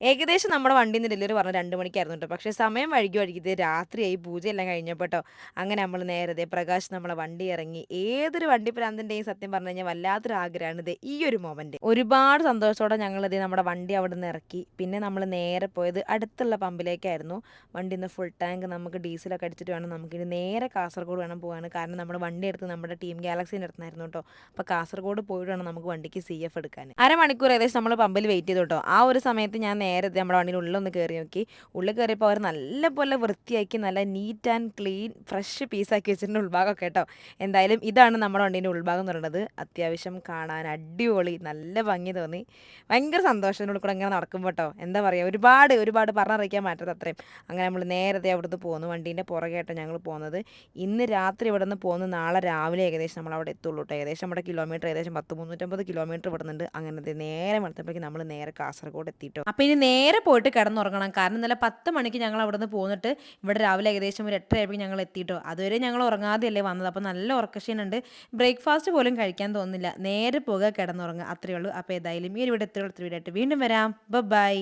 ഏകദേശം നമ്മുടെ വണ്ടിയിൽ നിന്ന് ഡെലിവറി പറഞ്ഞ രണ്ട് മണിക്കായിരുന്നു കേട്ടോ പക്ഷേ സമയം വഴുകി വഴുകിയത് രാത്രിയായി. പൂജയെല്ലാം കഴിഞ്ഞപ്പോട്ടോ. അങ്ങനെ നമ്മൾ നേരത്തെ പ്രകാശ് നമ്മളെ വണ്ടി ഇറങ്ങി. ഏതൊരു വണ്ടി പ്രാന്തിന്റെയും സത്യം പറഞ്ഞു കഴിഞ്ഞാൽ വല്ലാത്തൊരു ആഗ്രഹമാണ് ഇത് ഈ ഒരു മൊമെന്റ് ഒരുപാട് സന്തോഷത്തോടെ ഞങ്ങളിത് നമ്മുടെ വണ്ടി അവിടെ നിന്ന് ഇറക്കി. പിന്നെ നമ്മൾ നേരെ പോയത് അടുത്തുള്ള പമ്പിലേക്കായിരുന്നു. വണ്ടി നിന്ന് ഫുൾ ടാങ്ക് നമുക്ക് ഡീസലൊക്കെ അടിച്ചിട്ട് വേണം നമുക്കിനി നേരെ കാസർഗോഡ് വേണം പോകാൻ കാരണം നമ്മുടെ വണ്ടി എടുത്ത് നമ്മുടെ ടീം ഗാലക്സീന്റെ അടുത്തായിരുന്നു കേട്ടോ. അപ്പോൾ കാസർഗോഡ് പോയിട്ട് വേണം നമുക്ക് വണ്ടിക്ക് സി എഫ് എടുക്കാൻ. അരമണിക്കൂർ ഏകദേശം നമ്മൾ പമ്പിൽ വെയിറ്റ് ചെയ്തു കേട്ടോ. ആ ഒരു സമയത്ത് ഞാൻ നേരെ നമ്മുടെ വണ്ടിയുടെ ഉള്ളിലൊന്ന് കയറി നോക്കി. ഉള്ളിൽ കയറിയപ്പോൾ അവർ നല്ലപോലെ വൃത്തിയാക്കി നല്ല നീറ്റ് ആൻഡ് ക്ലീൻ ഫ്രഷ് പീസാക്കി വെച്ചിട്ടുണ്ട് ഉൾഭാഗമൊക്കെ കേട്ടോ. എന്തായാലും ഇതാണ് നമ്മുടെ വണ്ടീന്റെ ഉൾഭാഗം എന്ന് പറയുന്നത്. അത്യാവശ്യം കാണാൻ അടിപൊളി നല്ല ഭംഗി തോന്നി. ഭയങ്കര സന്തോഷത്തിനോട് കൂടെ ഇങ്ങനെ നടക്കുമ്പോൾ കേട്ടോ. എന്താ പറയുക ഒരുപാട് ഒരുപാട് പറഞ്ഞറിയിക്കാൻ പറ്റാത്ത അത്രയും. അങ്ങനെ നമ്മൾ നേരത്തെ അവിടുന്ന് പോകുന്നു വണ്ടീന്റെ പുറകെയായിട്ടോ ഞങ്ങൾ പോകുന്നത്. ഇന്ന് രാത്രി ഇവിടെ നിന്ന് പോകുന്നു നാളെ രാവിലെ ഏകദേശം നമ്മൾ അവിടെ എത്തുള്ളൂ കേട്ടോ. ഏകദേശം നമ്മുടെ കിലോമീറ്റർ ഏകദേശം പത്ത് മുന്നൂറ്റമ്പത് കിലോമീറ്റർ ഇവിടുന്നുണ്ട്. അങ്ങനത്തെ നേരെ വെളുത്തപ്പോഴേക്കും നമ്മൾ നേരെ കാസർഗോഡ് എത്തിയിട്ടോ അപ്പോൾ ഇനി നേരെ പോയിട്ട് കിടന്നുറങ്ങണം. കാരണം ഇന്നലെ പത്ത് മണിക്ക് ഞങ്ങൾ അവിടെ നിന്ന് പോന്നിട്ട് ഇവിടെ രാവിലെ ഏകദേശം ഒരു എട്ടര ആയപ്പോൾ ഞങ്ങൾ എത്തിയിട്ടോ അതുവരെ ഞങ്ങൾ ഉറങ്ങാതെയല്ലേ വന്നത്. അപ്പോൾ നല്ല ഉറക്കക്ഷീണുണ്ട് ബ്രേക്ക്ഫാസ്റ്റ് പോലും കഴിക്കാൻ തോന്നുന്നില്ല. നേരെ പോകുക കിടന്നുറങ്ങുക. അത്രയേ ഉള്ളൂ. അപ്പോൾ ഏതായാലും ഈ ഒരു വീഡിയോ എത്ര വീഡിയോ വീണ്ടും വരാം. ബൈ